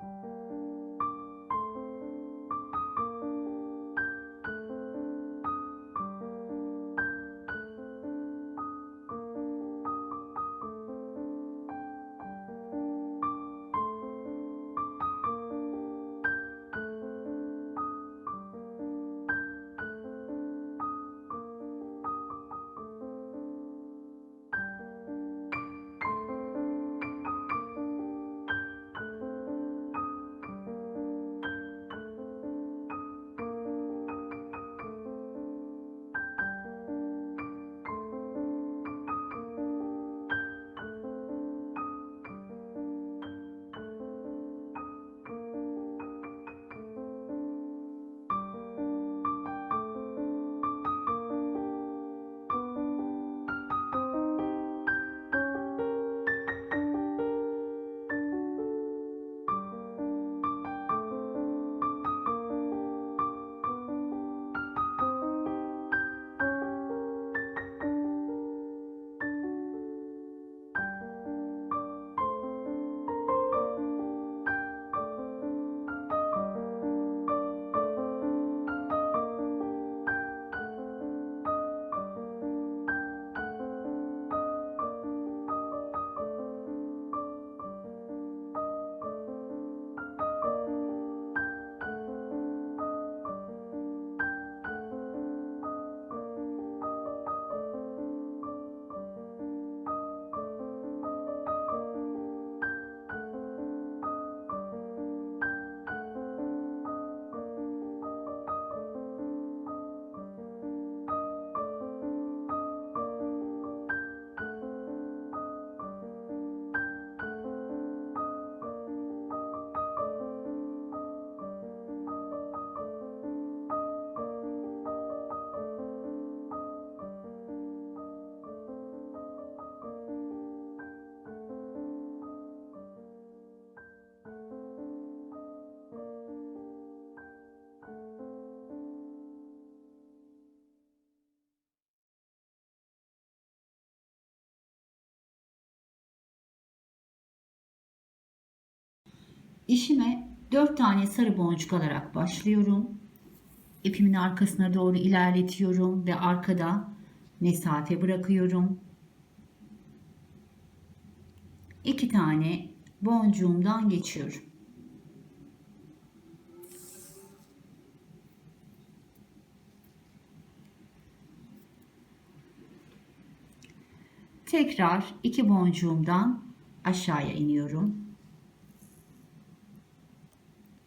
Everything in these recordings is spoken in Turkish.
you İşime 4 tane sarı boncuk alarak başlıyorum. İpimin arkasına doğru ilerletiyorum ve arkada mesafe bırakıyorum. 2 tane boncuğumdan geçiyorum. Tekrar iki boncuğumdan aşağıya iniyorum.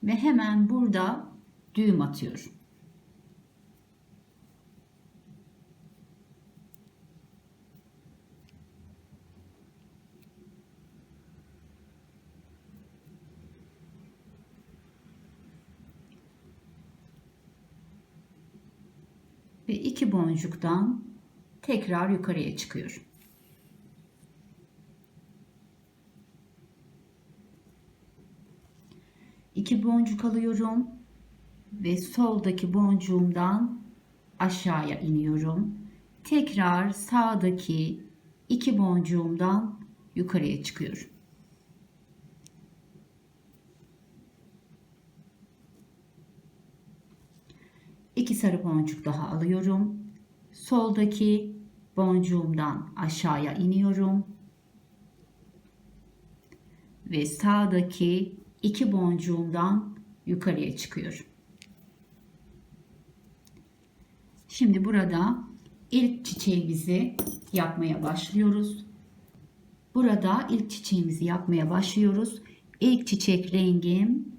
Ve hemen burada düğüm atıyorum. Ve iki boncuktan tekrar yukarıya çıkıyorum. İki boncuk alıyorum ve soldaki boncuğumdan aşağıya iniyorum. Tekrar sağdaki iki boncuğumdan yukarıya çıkıyorum. İki sarı boncuk daha alıyorum. Soldaki boncuğumdan aşağıya iniyorum. Ve sağdaki iki boncuğumdan yukarıya çıkıyorum. Şimdi burada ilk çiçeğimizi yapmaya başlıyoruz. Burada ilk çiçeğimizi yapmaya başlıyoruz. İlk çiçek rengim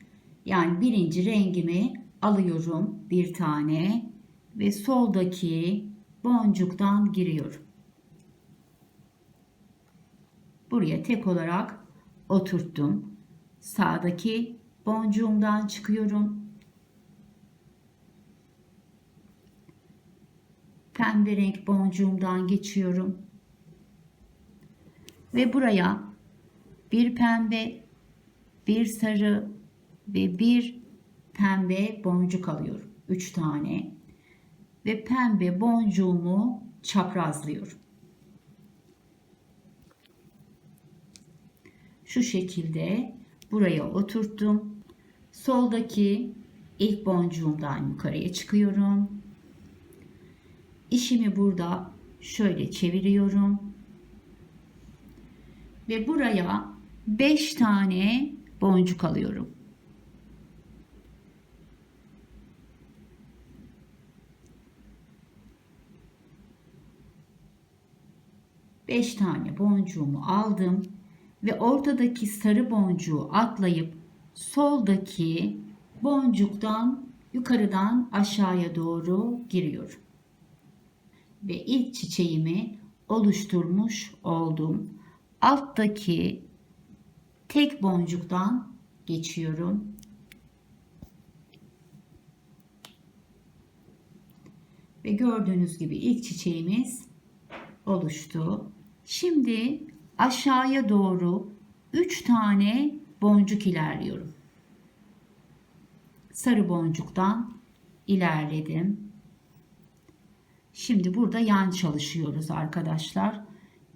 yani birinci rengimi alıyorum bir tane ve soldaki boncuktan giriyorum. Buraya tek olarak oturttum. Sağdaki boncuğumdan çıkıyorum. Pembe renk boncuğumdan geçiyorum. Ve buraya bir pembe, bir sarı ve bir pembe boncuk alıyorum. 3 tane. Ve pembe boncuğumu çaprazlıyorum. Şu şekilde buraya oturttum. Soldaki ilk boncuğumdan yukarıya çıkıyorum. İşimi burada şöyle çeviriyorum. Ve buraya 5 tane boncuk alıyorum. Beş tane boncuğumu aldım ve ortadaki sarı boncuğu atlayıp soldaki boncuktan yukarıdan aşağıya doğru giriyorum. Ve ilk çiçeğimi oluşturmuş oldum. Alttaki tek boncuktan geçiyorum. Ve gördüğünüz gibi ilk çiçeğimiz oluştu. Şimdi aşağıya doğru 3 tane boncuk ilerliyorum. Sarı boncuktan ilerledim. Şimdi burada yan çalışıyoruz arkadaşlar.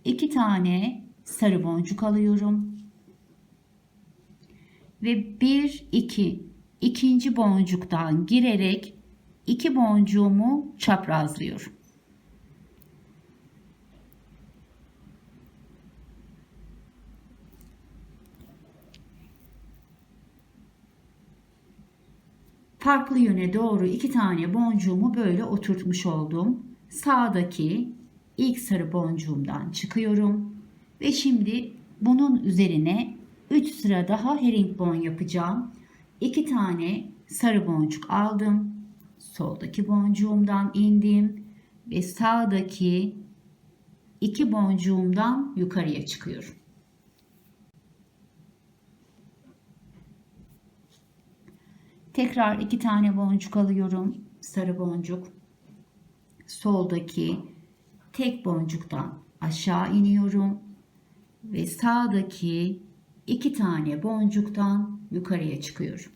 2 tane sarı boncuk alıyorum. Ve 1 2 ikinci boncuktan girerek iki boncuğumu çaprazlıyorum. Farklı yöne doğru iki tane boncuğumu böyle oturtmuş oldum. Sağdaki ilk sarı boncuğumdan çıkıyorum ve şimdi bunun üzerine 3 sıra daha herringbone yapacağım. 2 tane sarı boncuk aldım. Soldaki boncuğumdan indim ve sağdaki iki boncuğumdan yukarıya çıkıyorum. Tekrar iki tane boncuk alıyorum. Sarı boncuk. Soldaki tek boncuktan aşağı iniyorum. Ve sağdaki iki tane boncuktan yukarıya çıkıyorum.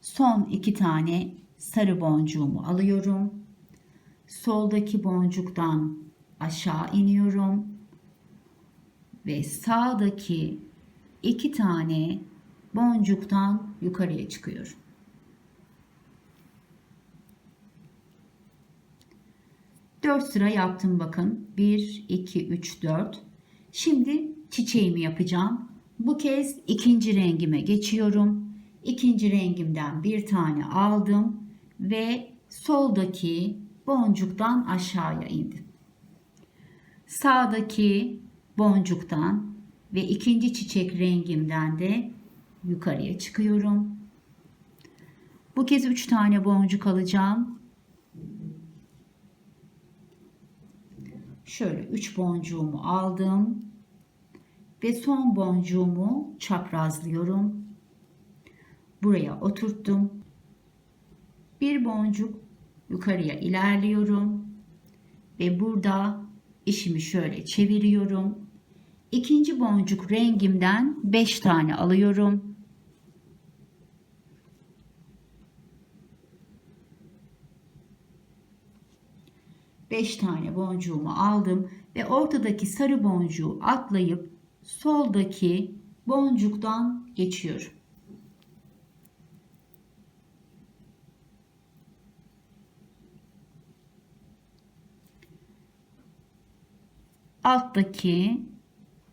Son iki tane sarı boncuğumu alıyorum. Soldaki boncuktan aşağı iniyorum. Ve sağdaki iki tane boncuktan yukarıya çıkıyorum. Dört sıra yaptım bakın. 1, 2, 3, 4. Şimdi çiçeğimi yapacağım. Bu kez ikinci rengime geçiyorum. İkinci rengimden bir tane aldım ve soldaki boncuktan aşağıya indim. Sağdaki boncuktan ve ikinci çiçek rengimden de yukarıya çıkıyorum. Bu kez 3 tane boncuk alacağım. Şöyle 3 boncuğumu aldım ve son boncuğumu çaprazlıyorum. Buraya oturttum. Bir boncuk yukarıya ilerliyorum ve burada işimi şöyle çeviriyorum. İkinci boncuk rengimden 5 tane alıyorum. 5 tane boncuğumu aldım ve ortadaki sarı boncuğu atlayıp soldaki boncuktan geçiyorum. Alttaki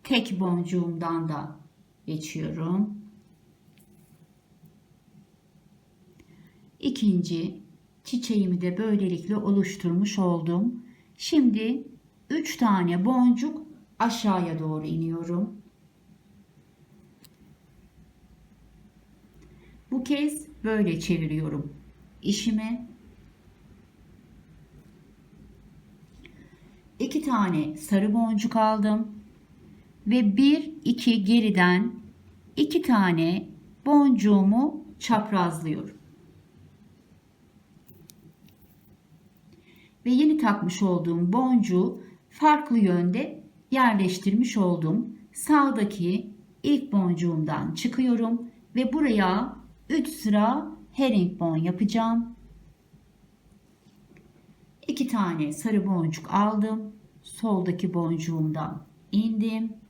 tek boncuğumdan da geçiyorum. İkinci çiçeğimi de böylelikle oluşturmuş oldum. Şimdi 3 tane boncuk aşağıya doğru iniyorum. Bu kez böyle çeviriyorum işimi. İki tane sarı boncuk aldım ve bir iki geriden iki tane boncuğumu çaprazlıyorum. Ve yeni takmış olduğum boncuğu farklı yönde yerleştirmiş oldum. Sağdaki ilk boncuğumdan çıkıyorum ve buraya 3 sıra herringbone yapacağım. 2 tane sarı boncuk aldım. Soldaki boncuğumdan indim.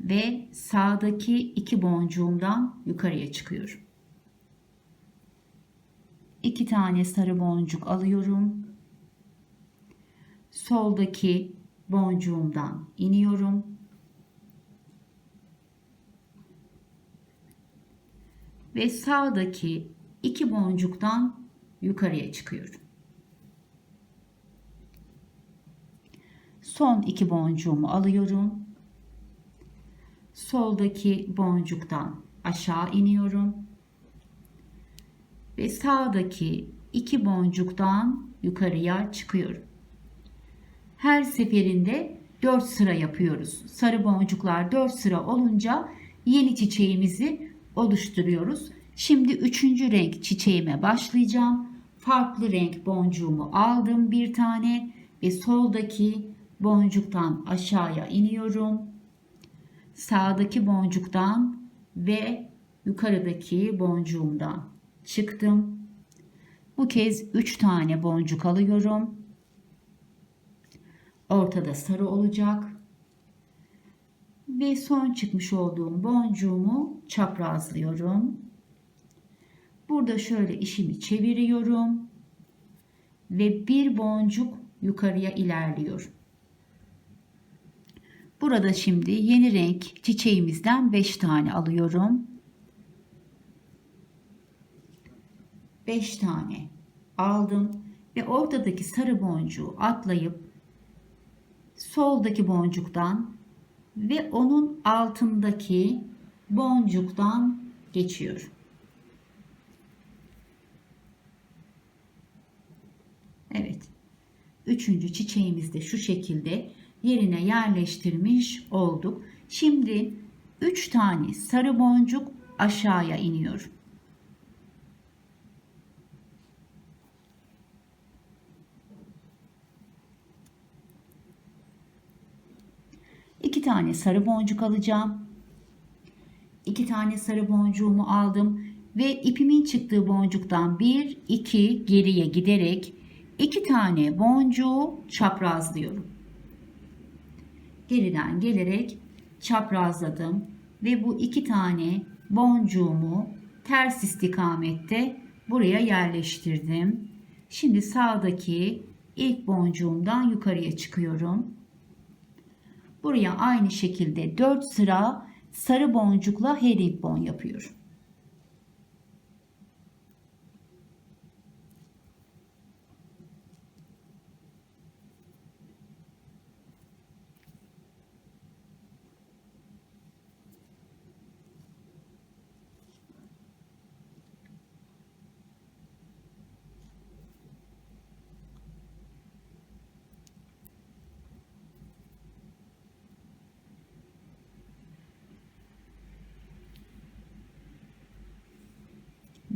ve sağdaki iki boncuğumdan yukarıya çıkıyorum. İki tane sarı boncuk alıyorum. Soldaki boncuğumdan iniyorum. Ve sağdaki iki boncuktan yukarıya çıkıyorum. Son iki boncuğumu alıyorum. Soldaki boncuktan aşağı iniyorum. Ve sağdaki iki boncuktan yukarıya çıkıyorum. Her seferinde 4 sıra yapıyoruz. Sarı boncuklar 4 sıra olunca yeni çiçeğimizi oluşturuyoruz. Şimdi üçüncü renk çiçeğime başlayacağım. Farklı renk boncuğumu aldım bir tane ve soldaki boncuktan aşağıya iniyorum. Sağdaki boncuktan ve yukarıdaki boncuğumdan çıktım. Bu kez 3 tane boncuk alıyorum. Ortada sarı olacak. Ve son çıkmış olduğum boncuğumu çaprazlıyorum. Burada şöyle işimi çeviriyorum. Ve bir boncuk yukarıya ilerliyorum. Burada şimdi yeni renk çiçeğimizden 5 tane alıyorum. 5 tane aldım ve ortadaki sarı boncuğu atlayıp soldaki boncuktan ve onun altındaki boncuktan geçiyorum. Evet. Üçüncü çiçeğimiz de şu şekilde yerine yerleştirmiş olduk. Şimdi 3 tane sarı boncuk aşağıya iniyorum. İki tane sarı boncuk alacağım. İki tane sarı boncuğumu aldım ve ipimin çıktığı boncuktan bir iki geriye giderek iki tane boncuğu çaprazlıyorum geriden gelerek çaprazladım ve bu iki tane boncuğumu ters istikamette buraya yerleştirdim. Şimdi sağdaki ilk boncuğumdan yukarıya çıkıyorum. Buraya aynı şekilde 4 sıra sarı boncukla herringbone yapıyorum.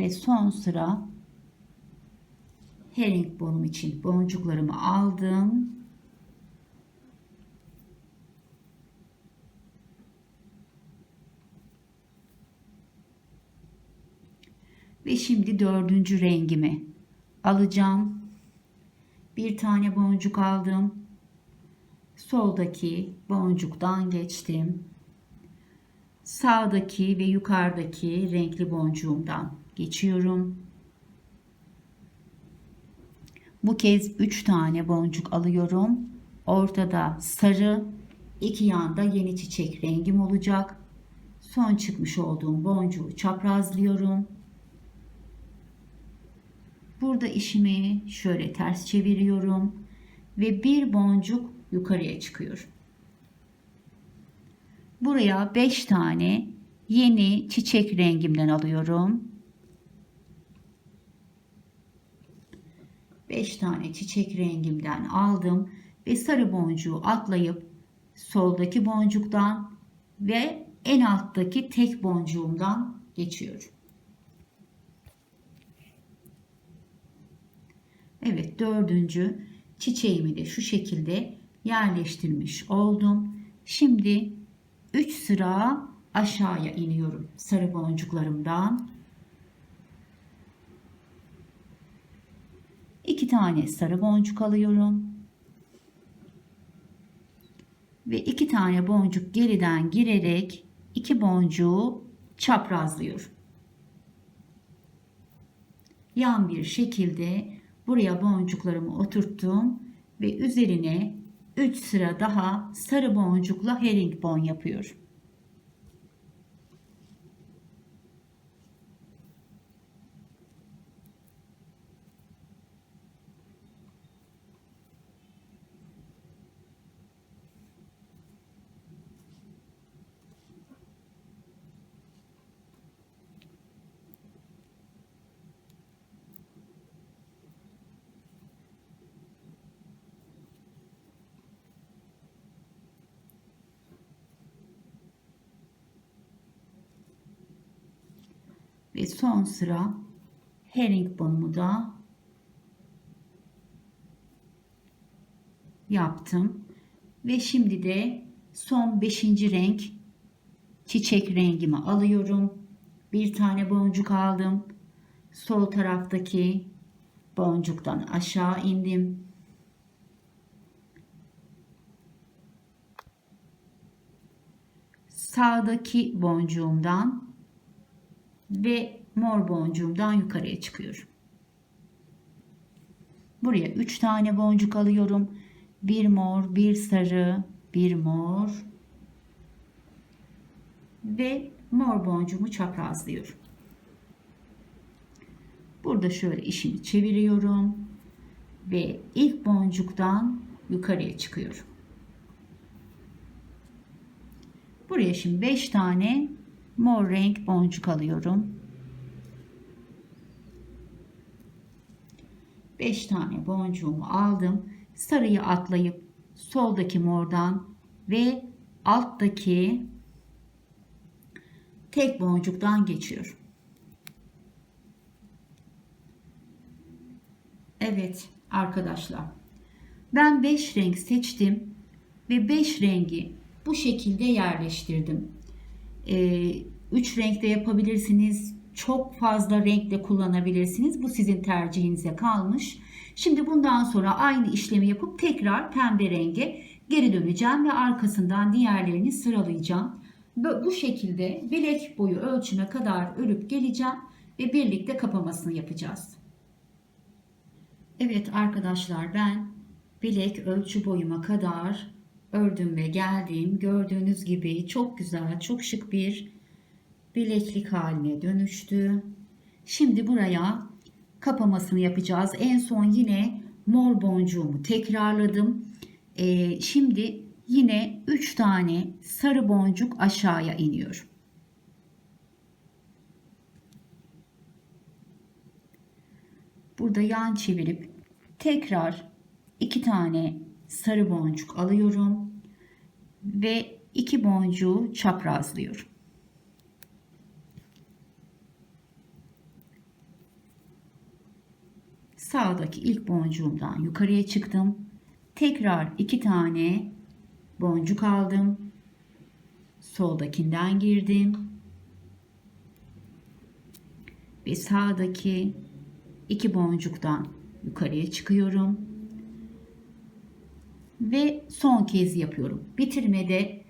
Ve son sıra herringbonum için boncuklarımı aldım. Ve şimdi dördüncü rengimi alacağım. Bir tane boncuk aldım. Soldaki boncuktan geçtim. Sağdaki ve yukarıdaki renkli boncuğumdan geçiyorum. Bu kez 3 tane boncuk alıyorum. Ortada sarı, iki yanda yeni çiçek rengim olacak. Son çıkmış olduğum boncuğu çaprazlıyorum. Burada işimi şöyle ters çeviriyorum ve bir boncuk yukarıya çıkıyorum. Buraya 5 tane yeni çiçek rengimden alıyorum. 5 tane çiçek rengimden aldım ve sarı boncuğu atlayıp soldaki boncuktan ve en alttaki tek boncuğumdan geçiyorum. Evet dördüncü çiçeğimi de şu şekilde yerleştirmiş oldum. Şimdi 3 sıra aşağıya iniyorum sarı boncuklarımdan. 2 tane sarı boncuk alıyorum. Ve iki tane boncuk geriden girerek iki boncuğu çaprazlıyorum. Yan bir şekilde buraya boncuklarımı oturttum ve üzerine 3 sıra daha sarı boncukla herringbone yapıyorum. Ve son sıra herringbone'umu da yaptım. Ve şimdi de son 5. renk çiçek rengimi alıyorum. Bir tane boncuk aldım. Sol taraftaki boncuktan aşağı indim. Sağdaki boncuğumdan ve mor boncuğumdan yukarıya çıkıyorum. Buraya 3 tane boncuk alıyorum. Bir mor, bir sarı, bir mor ve mor boncuğumu çaprazlıyorum. Burada şöyle işimi çeviriyorum ve ilk boncuktan yukarıya çıkıyorum. Buraya şimdi 5 tane mor renk boncuk alıyorum. 5 tane boncuğumu aldım. Sarıyı atlayıp soldaki mordan ve alttaki tek boncuktan geçiyorum. Evet arkadaşlar. Ben 5 renk seçtim ve 5 rengi bu şekilde yerleştirdim. 3 ee, renkte yapabilirsiniz. Çok fazla renkle kullanabilirsiniz. Bu sizin tercihinize kalmış. Şimdi bundan sonra aynı işlemi yapıp tekrar pembe renge geri döneceğim ve arkasından diğerlerini sıralayacağım. Bu şekilde bilek boyu ölçüme kadar örüp geleceğim ve birlikte kapamasını yapacağız. Evet arkadaşlar ben bilek ölçü boyuma kadar ördüm ve geldim. Gördüğünüz gibi çok güzel, çok şık bir bileklik haline dönüştü. Şimdi buraya kapamasını yapacağız. En son yine mor boncuğumu tekrarladım. Ee, şimdi yine 3 tane sarı boncuk aşağıya iniyor. Burada yan çevirip tekrar 2 tane sarı boncuk alıyorum ve iki boncuğu çaprazlıyorum. Sağdaki ilk boncuğumdan yukarıya çıktım. Tekrar iki tane boncuk aldım. Soldakinden girdim. Ve sağdaki iki boncuktan yukarıya çıkıyorum ve son kez yapıyorum. Bitirmede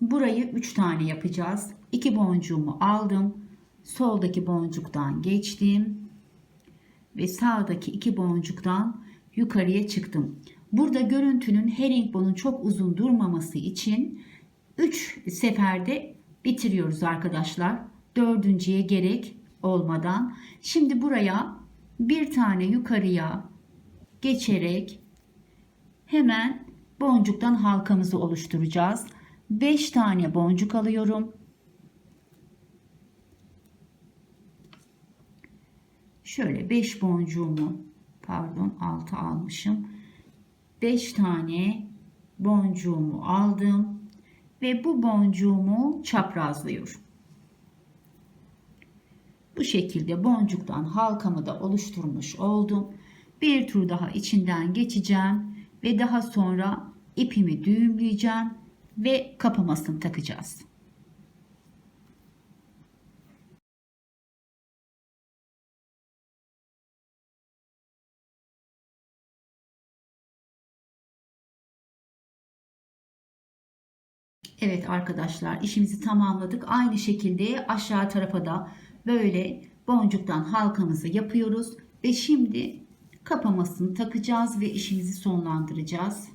burayı 3 tane yapacağız. 2 boncuğumu aldım. Soldaki boncuktan geçtim ve sağdaki 2 boncuktan yukarıya çıktım. Burada görüntünün herringbonun çok uzun durmaması için 3 seferde bitiriyoruz arkadaşlar. Dördüncüye gerek olmadan. Şimdi buraya bir tane yukarıya geçerek hemen boncuktan halkamızı oluşturacağız. 5 tane boncuk alıyorum. Şöyle 5 boncuğumu pardon 6 almışım. 5 tane boncuğumu aldım ve bu boncuğumu çaprazlıyorum. Bu şekilde boncuktan halkamı da oluşturmuş oldum. Bir tur daha içinden geçeceğim ve daha sonra ipimi düğümleyeceğim ve kapamasını takacağız. Evet arkadaşlar işimizi tamamladık. Aynı şekilde aşağı tarafa da böyle boncuktan halkamızı yapıyoruz. Ve şimdi kapamasını takacağız ve işimizi sonlandıracağız.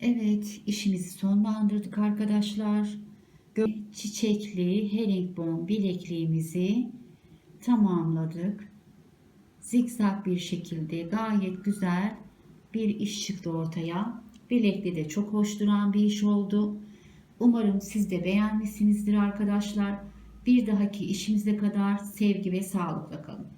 Evet, işimizi sonlandırdık arkadaşlar. Çiçekli herringbone bilekliğimizi tamamladık. Zikzak bir şekilde gayet güzel bir iş çıktı ortaya. Bilekli de çok hoş duran bir iş oldu. Umarım siz de beğenmişsinizdir arkadaşlar. Bir dahaki işimize kadar sevgi ve sağlıkla kalın.